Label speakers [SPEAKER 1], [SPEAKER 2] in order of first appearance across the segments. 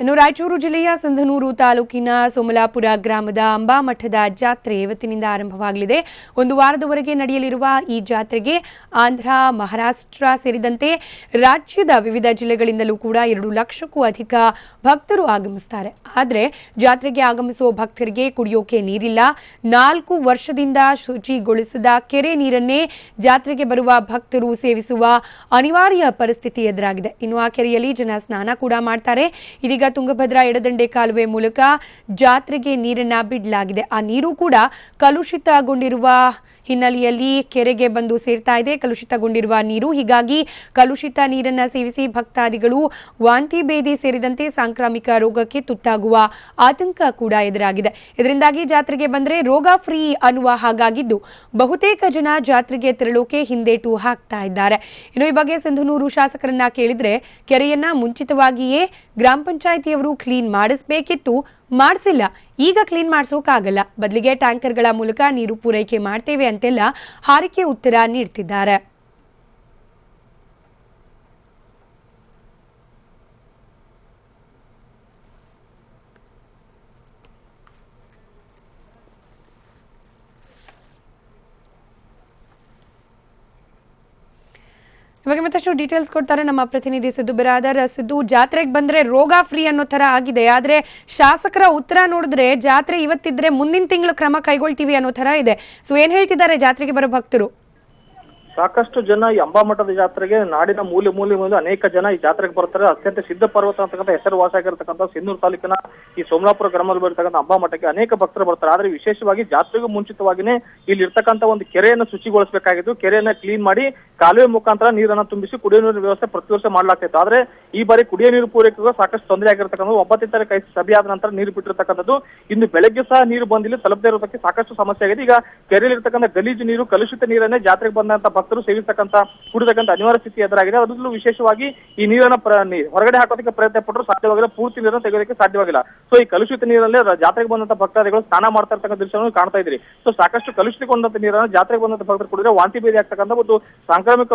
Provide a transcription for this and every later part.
[SPEAKER 1] ಇನ್ನು ರಾಯಚೂರು ಜಿಲ್ಲೆಯ ಸಂಧನೂರು ತಾಲೂಕಿನ ಸೋಮಲಾಪುರ ಗ್ರಾಮದ ಅಂಬಾಮಠದ ಜಾತ್ರೆ ಇವತ್ತಿನಿಂದ ಆರಂಭವಾಗಲಿದೆ. ಒಂದು ವಾರದವರೆಗೆ ನಡೆಯಲಿರುವ ಈ ಜಾತ್ರೆಗೆ ಆಂಧ್ರ, ಮಹಾರಾಷ್ಟ್ರ ಸೇರಿದಂತೆ ರಾಜ್ಯದ ವಿವಿಧ ಜಿಲ್ಲೆಗಳಿಂದಲೂ ಕೂಡ ಎರಡು ಲಕ್ಷಕ್ಕೂ ಅಧಿಕ ಭಕ್ತರು ಆಗಮಿಸ್ತಾರೆ. ಆದರೆ ಜಾತ್ರೆಗೆ ಆಗಮಿಸುವ ಭಕ್ತರಿಗೆ ಕುಡಿಯೋಕೆ ನೀರಿಲ್ಲ. ನಾಲ್ಕು ವರ್ಷದಿಂದ ಶುಚಿಗೊಳಿಸಿದ ಕೆರೆ ನೀರನ್ನೇ ಜಾತ್ರೆಗೆ ಬರುವ ಭಕ್ತರು ಸೇವಿಸುವ ಅನಿವಾರ್ಯ ಪರಿಸ್ಥಿತಿ ಎದುರಾಗಿದೆ. ಇನ್ನು ಆ ಕೆರೆಯಲ್ಲಿ ಜನ ಸ್ನಾನ ಕೂಡ ಮಾಡ್ತಾರೆ. ಇದೀಗ ತುಂಗಭದ್ರಾ ಎಡದಂಡೆ ಕಾಲುವೆ ಮೂಲಕ ಜಾತ್ರೆಗೆ ನೀರನ್ನ ಬಿಡಲಾಗಿದೆ. ಆ ನೀರು ಕೂಡ ಕಲುಷಿತಗೊಂಡಿರುವ ಹಿನ್ನೆಲೆಯಲ್ಲಿ ಕೆರೆಗೆ ಬಂದು ಸೇರ್ತಾ ಇದೆ. ಕಲುಷಿತಗೊಂಡಿರುವ ನೀರು, ಹೀಗಾಗಿ ಕಲುಷಿತ ನೀರನ್ನ ಸೇವಿಸಿ ಭಕ್ತಾದಿಗಳು ವಾಂತಿ ಭೇದಿ ಸೇರಿದಂತೆ ಸಾಂಕ್ರಾಮಿಕ ರೋಗಕ್ಕೆ ತುತ್ತಾಗುವ ಆತಂಕ ಕೂಡ ಎದುರಾಗಿದೆ. ಇದರಿಂದಾಗಿ ಜಾತ್ರೆಗೆ ಬಂದ್ರೆ ರೋಗ ಫ್ರೀ ಅನ್ನುವ ಹಾಗಾಗಿದ್ದು ಬಹುತೇಕ ಜನ ಜಾತ್ರೆಗೆ ತೆರಳೋಕೆ ಹಿಂದೇಟು ಹಾಕ್ತಾ ಇದ್ದಾರೆ. ಇನ್ನು ಈ ಬಗ್ಗೆ ಸಿಂಧನೂರು ಶಾಸಕರನ್ನ ಕೇಳಿದ್ರೆ ಕೆರೆಯನ್ನ ಮುಂಚಿತವಾಗಿಯೇ ಗ್ರಾಮ ಪಂಚಾಯಿತಿಯವರು ಕ್ಲೀನ್ ಮಾಡಿಸ್ಬೇಕಿತ್ತು, ಮಾಡಿಸಿಲ್ಲ. ಈಗ ಕ್ಲೀನ್ ಮಾಡಿಸೋಕ್ಕಾಗಲ್ಲ ಬದಲಿಗೆ ಟ್ಯಾಂಕರ್ಗಳ ಮೂಲಕ ನೀರು ಪೂರೈಕೆ ಮಾಡ್ತೇವೆ ಅಂತೆಲ್ಲ ಹಾರಿಕೆ ಉತ್ತರ ನೀಡ್ತಿದ್ದಾರೆ. ಇವಾಗ ಮತ್ತಷ್ಟು ಡೀಟೇಲ್ಸ್ ಕೊಡ್ತಾರೆ ನಮ್ಮ ಪ್ರತಿನಿಧಿ ಸಿದ್ದು ಬಿರಾದರ್. ಸಿದ್ದು, ಜಾತ್ರೆಗೆ ಬಂದ್ರೆ ರೋಗ ಫ್ರೀ ಅನ್ನೋ ತರ ಆಗಿದೆ. ಆದ್ರೆ ಶಾಸಕರ ಉತ್ತರ ನೋಡಿದ್ರೆ ಜಾತ್ರೆ ಇವತ್ತಿದ್ರೆ ಮುಂದಿನ ತಿಂಗಳು ಕ್ರಮ ಕೈಗೊಳ್ತೀವಿ ಅನ್ನೋ ತರ ಇದೆ. ಸೊ ಏನ್ ಹೇಳ್ತಿದ್ದಾರೆ ಜಾತ್ರೆಗೆ ಬರೋ ಭಕ್ತರು?
[SPEAKER 2] ಸಾಕಷ್ಟು ಜನ ಅಂಬಾಮಠದ ಜಾತ್ರೆಗೆ ನಾಡಿನ ಮೂಲೆ ಮೂಲೆ ಮೂಲೆ ಅನೇಕ ಜನ ಈ ಜಾತ್ರೆಗೆ ಬರ್ತಾರೆ. ಅತ್ಯಂತ ಸಿದ್ಧ ಪರ್ವತ ಅಂತಕ್ಕಂಥ ಹೆಸರುವಾಸಿಯಾಗಿರ್ತಕ್ಕಂಥ ಸಿನ್ನೂರು ತಾಲೂಕಿನ ಈ ಸೋಮನಾಪುರ ಗ್ರಾಮದಲ್ಲಿ ಬರ್ತಕ್ಕಂಥ ಅಂಬಾಮಠಕ್ಕೆ ಅನೇಕ ಭಕ್ತರು ಬರ್ತಾರೆ. ಆದ್ರೆ ವಿಶೇಷವಾಗಿ ಜಾತ್ರೆಗೂ ಮುಂಚಿತವಾಗಿನೇ ಇಲ್ಲಿ ಇರ್ತಕ್ಕಂಥ ಒಂದು ಕೆರೆಯನ್ನು ಶುಚಿಗೊಳಿಸಬೇಕಾಗಿದ್ದು, ಕೆರೆಯನ್ನ ಕ್ಲೀನ್ ಮಾಡಿ ಕಾಲುವೆ ಮುಖಾಂತರ ನೀರನ್ನು ತುಂಬಿಸಿ ಕುಡಿಯುವ ನೀರಿನ ವ್ಯವಸ್ಥೆ ಪ್ರತಿ ವರ್ಷ ಮಾಡಲಾಗ್ತಿತ್ತು ಆದ್ರೆ ಈ ಬಾರಿ ಕುಡಿಯುವ ನೀರು ಪೂರೈಕೆಗೂ ಸಾಕಷ್ಟು ತೊಂದರೆ ಆಗಿರತಕ್ಕಂಥದ್ದು. ಒಂಬತ್ತನೇ ತಾರೀಕು ಕೈ ಸಭೆ ಆದ ನಂತರ ನೀರು ಬಿಟ್ಟಿರ್ತಕ್ಕಂಥದ್ದು. ಇನ್ನು ಬೆಳಗ್ಗೆ ಸಹ ನೀರು ಬಂದಿಲ್ಲ. ತಲುಪದೇ ಇರೋದಕ್ಕೆ ಸಾಕಷ್ಟು ಸಮಸ್ಯೆ ಆಗಿದೆ. ಈಗ ಕೆರೆಯಲ್ಲಿರ್ತಕ್ಕಂಥ ಗಲೀಜು ನೀರು, ಕಲುಷಿತ ನೀರನ್ನೇ ಜಾತ್ರೆಗೆ ಬಂದಂತ ಭಕ್ತರು ಸೇವಿಸ್ತಕ್ಕಂಥ, ಕುಡಿತಕ್ಕಂಥ ಅನಿವಾರ್ಯ ಸ್ಥಿತಿ ಎದುರಾಗಿದೆ. ಅದರಲ್ಲೂ ವಿಶೇಷವಾಗಿ ಈ ನೀರನ್ನ ಹೊರಗಡೆ ಹಾಕೋದಕ್ಕೆ ಪ್ರಯತ್ನ ಪಟ್ಟರು ಸಾಧ್ಯವಾಗಿಲ್ಲ. ಪೂರ್ತಿ ನೀರನ್ನು ತೆಗೆಯೋದಕ್ಕೆ ಸಾಧ್ಯವಾಗಿಲ್ಲ. ಸೊ ಈ ಕಲುಷಿತ ನೀರಲ್ಲೇ ಜಾತ್ರೆಗೆ ಬಂದಂತ ಭಕ್ತಾದಿಗಳು ಸ್ನಾನ ಮಾಡ್ತಾ ಇರ್ತಕ್ಕಂಥ ದೃಶ್ಯವನ್ನು ಕಾಣ್ತಾ ಇದ್ರಿ ಸೊ ಸಾಕಷ್ಟು ಕಲುಷಿತಗೊಂಡಂತ ನೀರನ್ನು ಜಾತ್ರೆಗೆ ಬಂದಂತ ಭಕ್ತರು ಕುಡಿದ್ರೆ ವಾಂತಿ ಬೇರೆ ಆಗ್ತಕ್ಕಂಥ ಒಂದು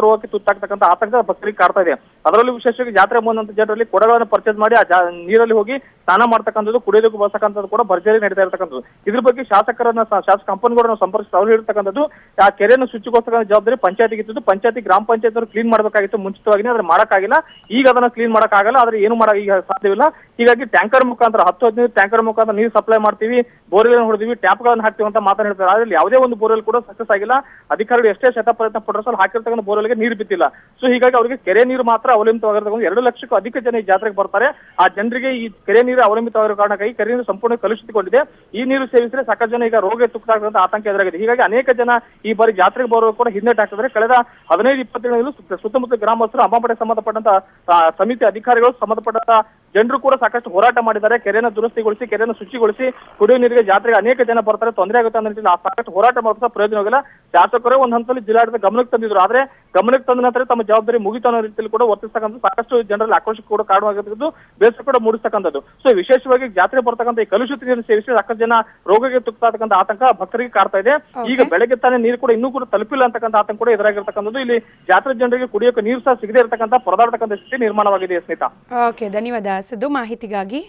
[SPEAKER 2] ರೋಗಕ್ಕೆ ತುತ್ತಾಗ್ತಕ್ಕಂಥ ಆತಂಕ ಭಕ್ತರಿಗೆ ಕಾಡ್ತಾ ಇದೆ. ಅದರಲ್ಲಿ ವಿಶೇಷವಾಗಿ ಜಾತ್ರೆ ಬಂದಂತ ಜನರಲ್ಲಿ ಕೊಡಗಳನ್ನು ಪರ್ಚೇಸ್ ಮಾಡಿ ಆ ನೀರಲ್ಲಿ ಹೋಗಿ ಸ್ನಾನ ಮಾಡ್ತಕ್ಕಂಥದ್ದು, ಕುಡಿಯೋದಕ್ಕೂ ಬಳಸಕ್ಕಂಥದ್ದು ಕೂಡ ಭರ್ಜರಿ ನಡೀತಾ ಇರ್ತಕ್ಕಂಥದ್ದು. ಇದ್ರ ಬಗ್ಗೆ ಶಾಸಕರನ್ನ ಶಾಸಕ ಕಂಪನಿಗಳನ್ನ ಸಂಪರ್ಕಿಸಿ ಅವ್ರು ಹೇಳ್ತಕ್ಕಂಥದ್ದು, ಆ ಕೆರೆಯನ್ನು ಶುಚಿಗೋಸ್ಕರ ಜವಾಬ್ದಾರಿ ಪಂಚಾಯತಿಗೆ ಇತ್ತು. ಪಂಚಾಯತಿ, ಗ್ರಾಮ ಪಂಚಾಯತ್ ಅವರು ಕ್ಲೀನ್ ಮಾಡಬೇಕಾಗಿತ್ತು ಮುಂಚಿತವಾಗಿ ಅದ್ರ ಮಾಡಕ್ಕಾಗಿಲ್ಲ. ಈಗ ಅದನ್ನ ಕ್ಲೀನ್ ಮಾಡಕ್ಕಾಗಲ್ಲ, ಆದ್ರೆ ಏನು ಮಾಡಕ್ ಈಗ ಸಾಧ್ಯವಿಲ್ಲ. ಹೀಗಾಗಿ ಟ್ಯಾಂಕರ್ ಮುಖಾಂತರ, ಹತ್ತು ಹದಿನೈದು ಟ್ಯಾಂಕರ್ ಮುಖಾಂತರ ನೀರು ಸಪ್ಲೈ ಮಾಡ್ತೀವಿ ಬೋರ್ವೆಲ್ ಹೊಡೆದಿವಿ, ಟ್ಯಾಪ್ಗಳನ್ನು ಹಾಕ್ತೀವಿ ಅಂತ ಮಾತಾಡ್ತಾರೆ ಅದ್ರಲ್ಲಿ ಯಾವುದೇ ಒಂದು ಬೋರ್ವೆಲ್ ಕೂಡ ಸಕ್ಸಸ್ ಆಗಿಲ್ಲ. ಅಧಿಕಾರಿಗಳು ಎಷ್ಟೇ ಶತ ಪ್ರಯತ್ನ ಪಟ್ಟರು ಸಹ ಬೋರ್ವೆಲ್ಗೆ ನೀರು ಬಿದ್ದಿಲ್ಲ. ಸೊ ಹೀಗಾಗಿ ಅವರಿಗೆ ಕೆರೆ ನೀರು ಮಾತ್ರ ಅವಲಂಬಿತವಾಗಿರ್ತಕ್ಕಂಥ ಎರಡು ಲಕ್ಷಕ್ಕೂ ಅಧಿಕ ಜನ ಈ ಜಾತ್ರೆಗೆ ಬರ್ತಾರೆ. ಆ ಜನರಿಗೆ ಈ ಕೆರೆ ನೀರು ಅವಲಂಬಿತವಾಗಿರೋ ಕಾರಣಕ್ಕಾಗಿ ಕೆರೆ ನೀರು ಸಂಪೂರ್ಣ ಕಲುಷಿತಗೊಂಡಿದೆ. ಈ ನೀರು ಸೇವಿಸಿದ್ರೆ ಸಾಕಷ್ಟು ಜನ ಈಗ ರೋಗ ತುತ್ತಾಗದಂತ ಆತಂಕ ಎದುರಾಗಿದೆ. ಹೀಗಾಗಿ ಅನೇಕ ಜನ ಈ ಬಾರಿ ಜಾತ್ರೆಗೆ ಬರೋರು ಕೂಡ ಹಿನ್ನಡೆ ಹಾಕ್ತಾರೆ ಕಳೆದ ಹದಿನೈದು, ಇಪ್ಪತ್ತು ದಿನಗಳು ಸುತ್ತ- ಸುತ್ತಮುತ್ತ ಗ್ರಾಮಸ್ಥರು ಅಂಬಾಮಠಕ್ಕೆ ಸಂಬಂಧಪಟ್ಟಂತ ಸಮಿತಿ ಅಧಿಕಾರಿಗಳು, ಸಂಬಂಧಪಟ್ಟಂತ ಜನರು ಕೂಡ ಸಾಕಷ್ಟು ಹೋರಾಟ ಮಾಡಿದ್ದಾರೆ. ಕೆರೆಯನ್ನು ದುರಸ್ತಿಗೊಳಿಸಿ, ಕೆರೆಯನ್ನು ಶುಚಿಗೊಳಿಸಿ ಕುಡಿಯುವ ನೀರಿಗೆ ಜಾತ್ರೆಗೆ ಅನೇಕ ಜನ ಬರ್ತಾರೆ. ತೊಂದರೆ ಆಗುತ್ತೆ ಅನ್ನೋ ರೀತಿಯಲ್ಲಿ ಸಾಕಷ್ಟು ಹೋರಾಟ ಮಾಡುವಂತಹ ಪ್ರಯೋಜನವಾಗಿಲ್ಲ ಶಾಸಕರೇ ಒಂದ್ ಹಂತದಲ್ಲಿ ಜಿಲ್ಲಾಡಳಿತ ಗಮನಕ್ಕೆ ತಂದಿದ್ರು. ಆದ್ರೆ ಗಮನಕ್ಕೆ ತಂದ ನಂತರ ತಮ್ಮ ಜವಾಬ್ದಾರಿ ಮುಗಿತು ಅನ್ನೋ ರೀತಿಯಲ್ಲಿ ಕೂಡ ವರ್ತಿಸ್ತಕ್ಕಂಥ ಸಾಕಷ್ಟು ಜನರಲ್ಲಿ ಆಕ್ರೋಶ ಕೂಡ ಕಾರಣವಾಗಿರ್ತಕ್ಕಂಥದ್ದು ಬೇಸರ ಕೂಡ ಮೂಡಿಸ್ತಕ್ಕಂಥದ್ದು. ಸೊ ವಿಶೇಷವಾಗಿ ಜಾತ್ರೆ ಬರ್ತಕ್ಕಂಥ ಈ ಕಲುಷಿತ ನೀರು ಸೇರಿಸಿ ಸಾಕಷ್ಟು ಜನ ರೋಗಕ್ಕೆ ತುತ್ತಾಗತಕ್ಕಂಥ ಆತಂಕ ಭಕ್ತರಿಗೆ ಕಾಡ್ತಾ ಇದೆ. ಈಗ ಬೆಳಗ್ಗೆ ತಾನೇ ನೀರು ಕೂಡ ಇನ್ನೂ ಕೂಡ ತಲುಪಿಲ್ಲ ಅಂತಕ್ಕಂಥ ಆತಂಕ ಕೂಡ ಎದುರಾಗಿರ್ತಕ್ಕಂಥದ್ದು. ಇಲ್ಲಿ ಜಾತ್ರೆ ಜನರಿಗೆ ಕುಡಿಯೋಕೆ ನೀರು ಸಹ ಸಿಗದೇ ಇರತಕ್ಕಂಥ ಪರದಾಡ್ತಕ್ಕಂಥ ಸ್ಥಿತಿ ನಿರ್ಮಾಣವಾಗಿದೆ ಸ್ನೇಹಿತ.
[SPEAKER 1] ಓಕೆ ಧನ್ಯವಾದ. ಸಿದ್ದು ಮಾಹಿತಿಗಾಗಿ.